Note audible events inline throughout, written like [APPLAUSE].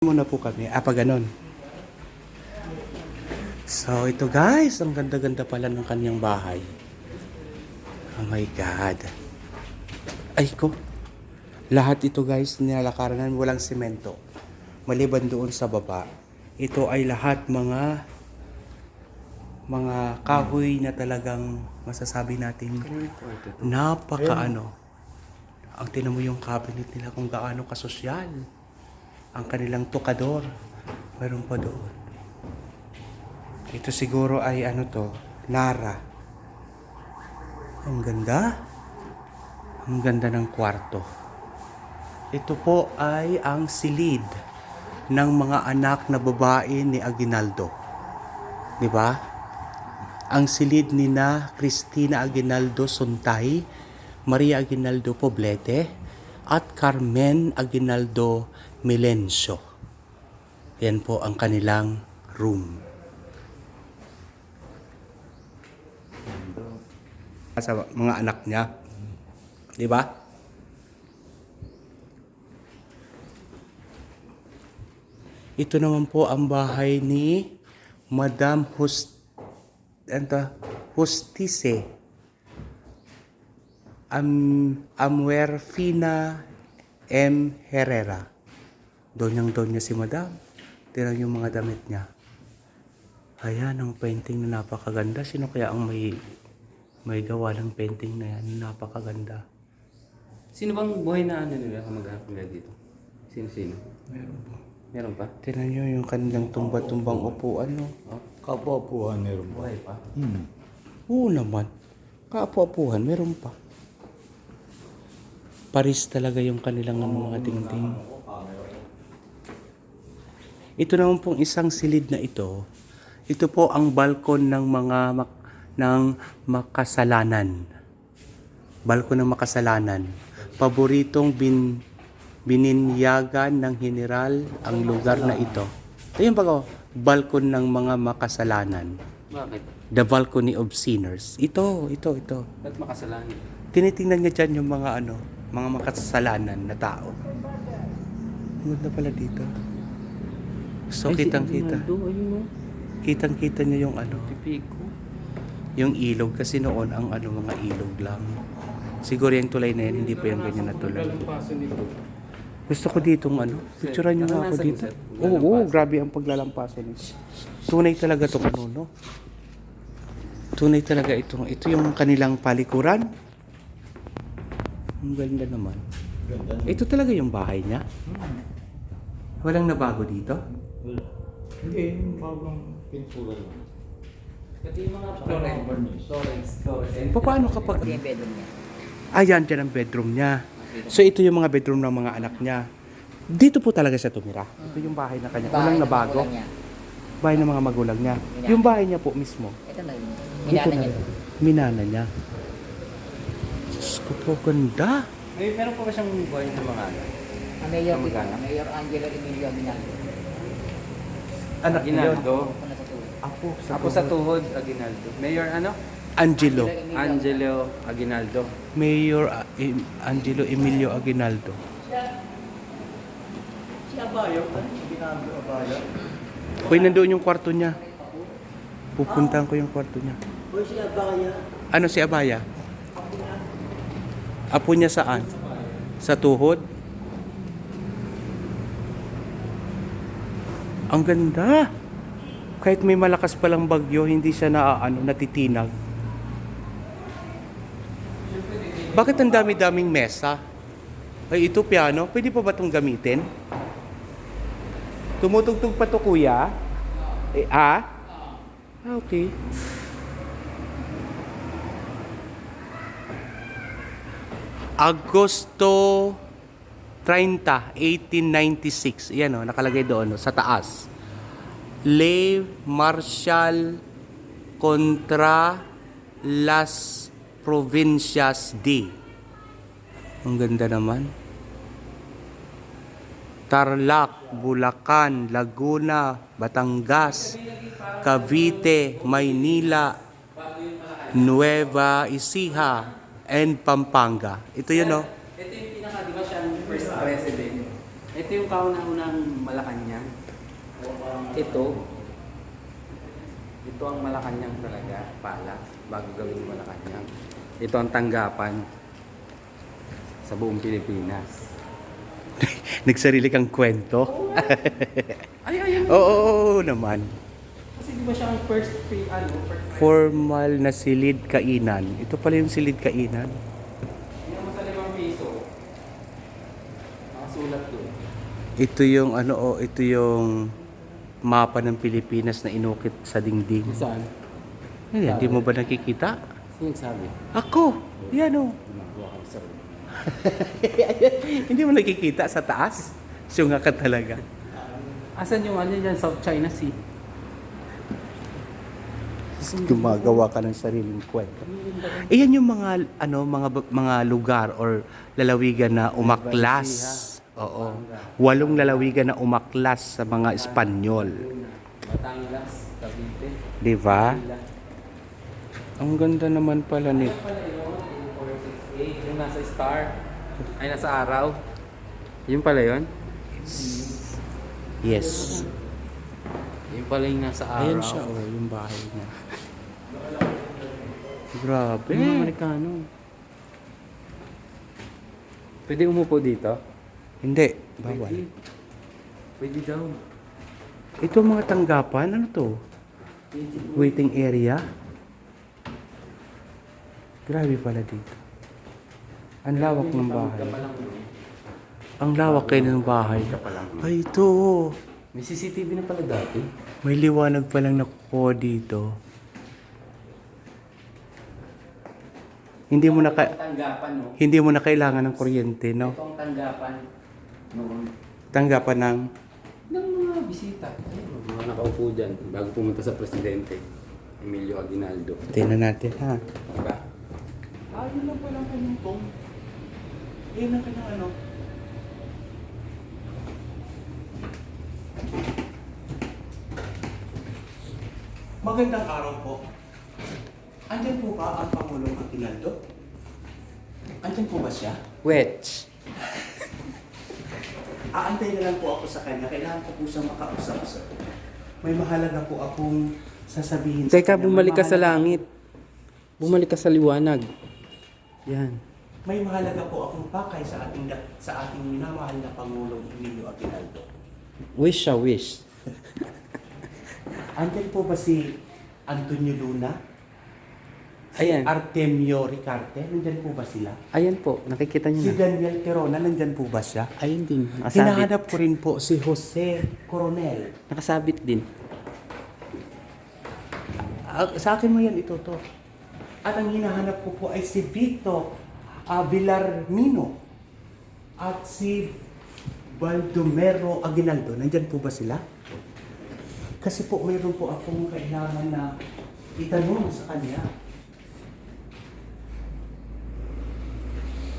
muna po kami. Ah, pa ganon. So, ito guys, ang ganda-ganda pala ng kanyang bahay. Oh my God. Ay ko. Lahat ito guys, nilalakaran walang semento. Maliban doon sa baba. Ito ay lahat mga mga kahoy na talagang masasabi natin napaka ano. Ang tinan mo yung cabinet nila kung gaano kasosyal ang kanilang tukador. Meron pa doon. Ito siguro ay ano to, Nara. Ang ganda. Ang ganda ng kwarto. Ito po ay ang silid ng mga anak na babae ni Aguinaldo. 'Di ba? Ang silid ni na Cristina Aguinaldo Suntay, Maria Aguinaldo Poblete, at Carmen Aguinaldo Milencio. Yan po ang kanilang room. Sa mga anak niya. Di ba? Ito naman po ang bahay ni Madam Host anta, Hostice Am Amwerfina M. Herrera. Donyang donya si Madam. Tirang yung mga damit niya. Ayan, ang painting na napakaganda. Sino kaya ang may may gawa ng painting na yan? Napakaganda. Sino bang buhay na ano nila kamag-anak nila dito? Sino-sino? Meron po. Meron pa? Tingnan nyo yung kanilang tumba-tumbang upuan, no? Kapwa-puhan meron ba? Buhay pa? Hmm. Oo naman. Kaapu-apuhan, meron pa. Paris talaga yung kanilang ano, mga tingting. Ito naman pong isang silid na ito. Ito po ang balkon ng mga mak- ng makasalanan. Balkon ng makasalanan. Paboritong bin bininyagan ng general ang lugar na ito. Ayun ba balkon ng mga makasalanan. Bakit? The Balcony of Sinners. Ito, ito, ito. Ba't makasalanan? Tinitingnan niya dyan yung mga ano, mga makasalanan na tao. Ang ganda pala dito. So, kitang-kita. Kitang-kita niya yung ano, Tipiko. yung ilog. Kasi noon, ang ano, mga ilog lang. Siguro yung tulay na yan, hindi pa yung ganyan na tulay. nito. Gusto ko ditong ano, picturean niyo nga ako dito. Oo, oo, grabe ang paglalampasan niya. Tunay talaga itong ano, no? Tunay talaga itong, ito yung kanilang palikuran. Ang ganda naman. Ito talaga yung bahay niya. Walang nabago dito? Hindi, yung bagong pintura lang. Pati yung mga. Florence. Florence. Pa- Paano kapag... Ito yung bedroom niya. Ayan, dyan ang bedroom niya. So ito yung mga bedroom ng mga anak niya. Dito po talaga siya tumira. Ito yung bahay na kanya. Bahay Walang ng nabago. magulang niya. Bahay ng mga magulang niya. Yung bahay niya po mismo. Ito na yun. Minana na niya. Minana niya. Diyos ko po, ganda. May meron pa ba siyang buhay na mga? Ang mayor. Mayor Angelo Emilio Aguinaldo. Anak. Aguinaldo. Apo sa, Ako sa tuhod, Aguinaldo. Mayor ano? Angelo. Angelo Aguinaldo. Mayor uh, Em- Angelo Emilio Aguinaldo. Si Abayo, ano si Abayo? Uy, nandoon yung kwarto niya. Pupuntahan ko yung kwarto niya. O si Abaya? Ano si Abaya? Apo niya saan? Sa tuhod? Ang ganda. Kahit may malakas palang bagyo, hindi siya na ano, natitinag. Bakit ang dami-daming mesa? Ay, ito piano. Pwede pa ba itong gamitin? Tumutugtog pa to kuya? Eh, ah? Ah, okay. Agosto 30, 1896. Yan o, nakalagay doon o, sa taas. Le Marshal contra las Provincias D. Ang ganda naman. Tarlac, Bulacan, Laguna, Batangas, Cavite, Maynila, Nueva Ecija, and Pampanga. Ito yun, oh. Ito yung pinaka, di ba siya ang first president? Ito yung kauna-unang Malacanang ito, ito ang Malacanang talaga, pala, bago gawing Malacanang. Ito ang tanggapan sa buong Pilipinas. [LAUGHS] Nagsarili kang kwento? [LAUGHS] Ay, ay, Oo, oo, oo naman. Kasi di ba siya ang first ano, first Formal na silid kainan. Ito pala yung silid kainan. Hindi mo sa limang piso. Nakasulat doon. Ito yung ano oh, ito yung mapa ng Pilipinas na inukit sa dingding. Saan? Hindi, hindi mo ba nakikita? Sino nagsabi? Ako! Yan oh. Ka [LAUGHS] sa hindi mo nakikita sa taas? Syunga ka talaga. Asan yung ano dyan, South China Sea? Gumagawa ka ng sariling kwento. Eh yan yung mga ano mga mga lugar or lalawigan na umaklas. Oo. Walong lalawigan na umaklas sa mga Espanyol. Batangas, Cavite, 'Di ba? Ang ganda naman pala yun, 468, yung nasa star. Ay, nasa araw. Yun pala yun? Yes. Yun pala yung nasa araw. Ayan siya oh, yung bahay niya. Grabe. Yung Amerikano. Pwede umupo dito? Hindi, bawal. Pwede. Pwede daw. Ito mga tanggapan, ano to? Waiting area? Grabe pala dito. Ang lawak ng bahay. Ang lawak kayo ng bahay. Ay, ito. oh. May CCTV na pala dati. May liwanag palang nakukuha dito. Hindi mo na ka- Tanggapan, no? hindi mo na kailangan ng kuryente, no? Ito ang tanggapan noon. Tanggapan ng ng mga bisita. Ayun, mga nakaupo dyan bago pumunta sa presidente. Emilio Aguinaldo. Tingnan natin, ha? Diba? Ah, yun lang palang kanyang tong. Yun ang kanyang ano. Magandang araw po. Andyan po ba ang Pangulong Aguinaldo? Andyan po ba siya? Wetch. Aantay na lang po ako sa kanya. Kailangan ko po siyang makausap, sir. May mahalaga po akong sasabihin Teka, kanya. bumalik ka May sa mahalaga- langit. Bumalik ka sa liwanag. Yan. May mahalaga po akong pakay sa ating sa ating minamahal na Pangulong Emilio Aguinaldo. Wish siya, wish. [LAUGHS] Andyan po ba si Antonio Luna? Si Ayan. Artemio Ricarte? Nandyan po ba sila? Ayan po, nakikita Si niyo na. Daniel Terona, nandyan po ba siya? Ayun din, nakasabit. Hinahanap ko rin po si Jose Coronel. Nakasabit din. Ah, sa akin mo yan ito to. At ang hinahanap ko po ay si Vito uh, Villarmino at si Baldomero Aguinaldo. Nandyan po ba sila? Kasi po mayroon po akong kailangan na itanong sa kanya.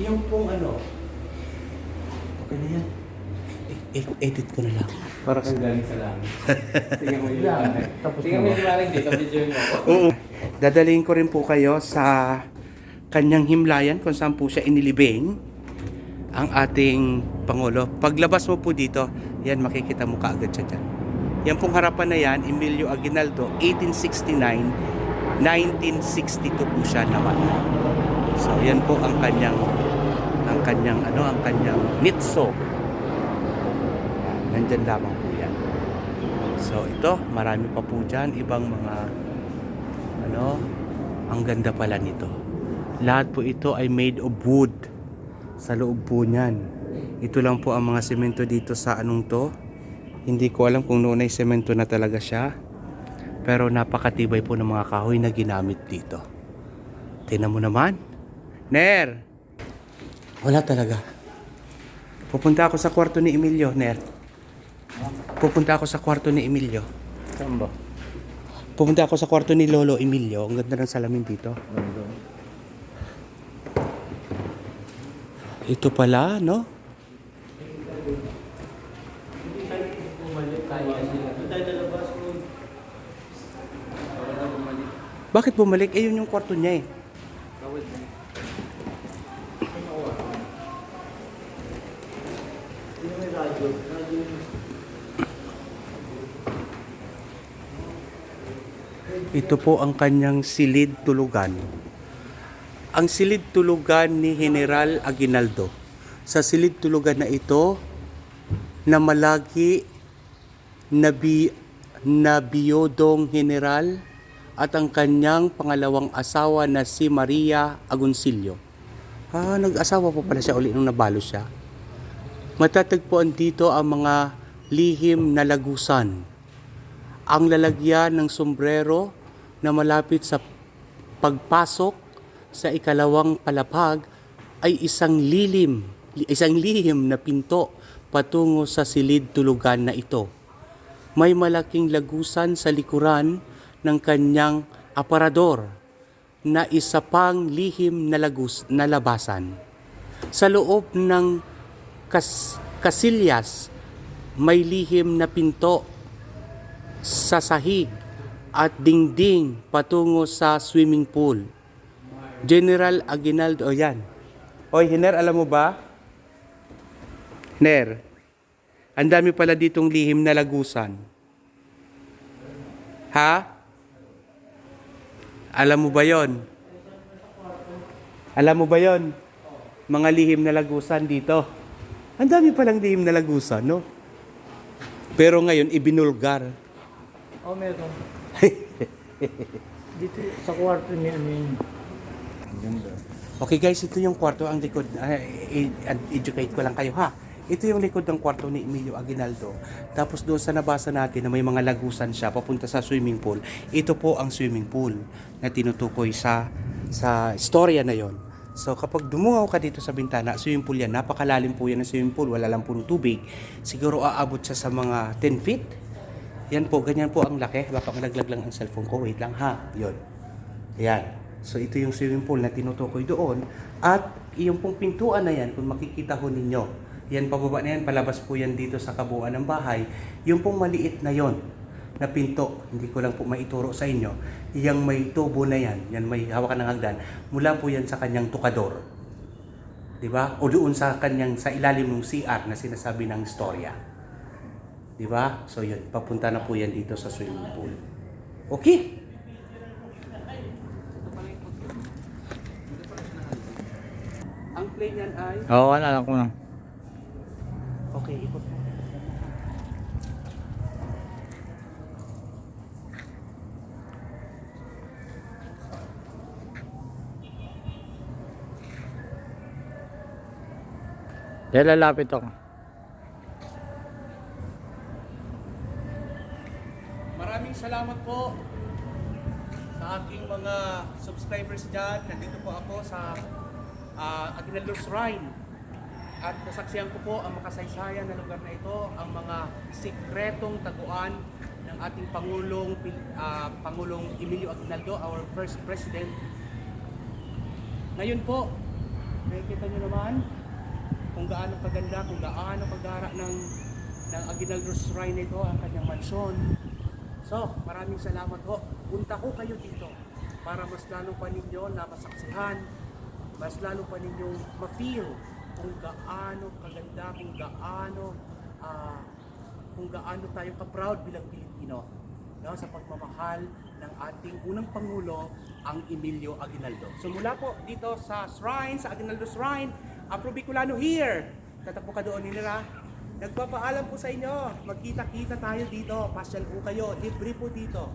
Yung pong ano, okay na yan. E- e- edit ko na lang. Para kang galing sa langit. [LAUGHS] Tingnan mo yung tapos Tingnan mo na. yung liwanag dito, video mo. Oo. Dadalhin ko rin po kayo sa kanyang himlayan kung saan po siya inilibing ang ating Pangulo. Paglabas mo po dito, yan makikita mo kaagad siya dyan. Yan pong harapan na yan, Emilio Aguinaldo, 1869, 1962 po siya naman. So yan po ang kanyang ang kanyang ano ang kanyang nitso. Yan, Nandyan lamang po yan. So ito, marami pa po dyan, ibang mga ano, ang ganda pala nito. Lahat po ito ay made of wood. Sa loob po niyan. Ito lang po ang mga semento dito sa anong to. Hindi ko alam kung noon ay semento na talaga siya. Pero napakatibay po ng mga kahoy na ginamit dito. Tingnan mo naman. Ner! Wala talaga. Pupunta ako sa kwarto ni Emilio, Ner. Pupunta ako sa kwarto ni Emilio. Saan ba? Pumunta ako sa kwarto ni Lolo Emilio. Ang ganda ng salamin dito. Ito pala, no? Bakit bumalik? Eh, yun yung kwarto niya eh. Ito po ang kanyang silid tulugan. Ang silid tulugan ni General Aguinaldo. Sa silid tulugan na ito, na malagi na, bi, na biyodong general at ang kanyang pangalawang asawa na si Maria Agoncillo. Ah, nag-asawa po pala siya uli nung nabalo siya. Matatagpuan dito ang mga lihim na lagusan. Ang lalagyan ng sombrero na malapit sa pagpasok sa ikalawang palapag ay isang lilim, isang lihim na pinto patungo sa silid tulugan na ito. May malaking lagusan sa likuran ng kanyang aparador na isa pang lihim na lagus na labasan. Sa loob ng kas, kasilyas, may lihim na pinto sa sahig at dingding patungo sa swimming pool. General Aguinaldo, o yan. Oy, Hiner, alam mo ba? Ner, ang dami pala ditong lihim na lagusan. Ha? Alam mo ba yon? Alam mo ba yon? Mga lihim na lagusan dito. Ang dami palang lihim na lagusan, no? Pero ngayon, ibinulgar. Oh, meron. [LAUGHS] Dito sa kwarto ni ano yun. Ang ganda. Okay guys, ito yung kwarto ang likod. i- educate ko lang kayo ha. Ito yung likod ng kwarto ni Emilio Aguinaldo. Tapos doon sa nabasa natin na may mga lagusan siya papunta sa swimming pool. Ito po ang swimming pool na tinutukoy sa sa istorya na yon. So kapag dumungaw ka dito sa bintana, swimming pool yan, napakalalim po yan ng swimming pool, wala lang po tubig. Siguro aabot siya sa mga 10 feet. Yan po, ganyan po ang laki. Baka malaglag lang ang cellphone ko. Wait lang ha. Yon. Ayan. So ito yung swimming pool na tinutukoy doon. At yung pong pintuan na yan, kung makikita ho ninyo, yan pababa na yan, palabas po yan dito sa kabuuan ng bahay. Yung pong maliit na yon na pinto, hindi ko lang po maituro sa inyo, yung may tubo na yan, yan may hawakan ng hagdan, mula po yan sa kanyang tukador. Di ba? O doon sa kanyang, sa ilalim ng CR na sinasabi ng istorya. Di ba? So yun, papunta na po yan dito sa swimming pool. Okay? Ang plane yan ay... Oo, oh, alam ko na. Okay, ikot mo. Dahil lalapit ako. Maraming salamat po sa aking mga subscribers dyan. Nandito po ako sa uh, Aguinaldo Shrine. At nasaksiyan ko po ang makasaysayan na lugar na ito, ang mga sikretong taguan ng ating Pangulong, ah, Pangulong Emilio Aguinaldo, our first president. Ngayon po, nakikita nyo naman kung gaano kaganda, kung gaano kagara ng, ng Aguinaldo Shrine ito, ang kanyang mansyon. So, maraming salamat ho. Punta ko kayo dito para mas lalo pa ninyo na masaksihan, mas lalo pa ninyong ma-feel kung gaano kaganda, kung gaano ah, kung gaano tayo ka-proud bilang Pilipino no, sa pagmamahal ng ating unang Pangulo, ang Emilio Aguinaldo. So mula po dito sa Shrine, sa Aguinaldo Shrine, Afro Bicolano here. Tatapo ka doon nila. Nagpapaalam po sa inyo, magkita-kita tayo dito, pasyal po kayo, libre po dito.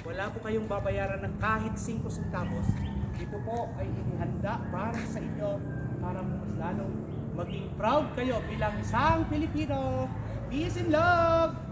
Wala po kayong babayaran ng kahit 5 centavos. Ito po ay inihanda para sa inyo, para mas lalong maging proud kayo bilang isang Pilipino. Peace and love!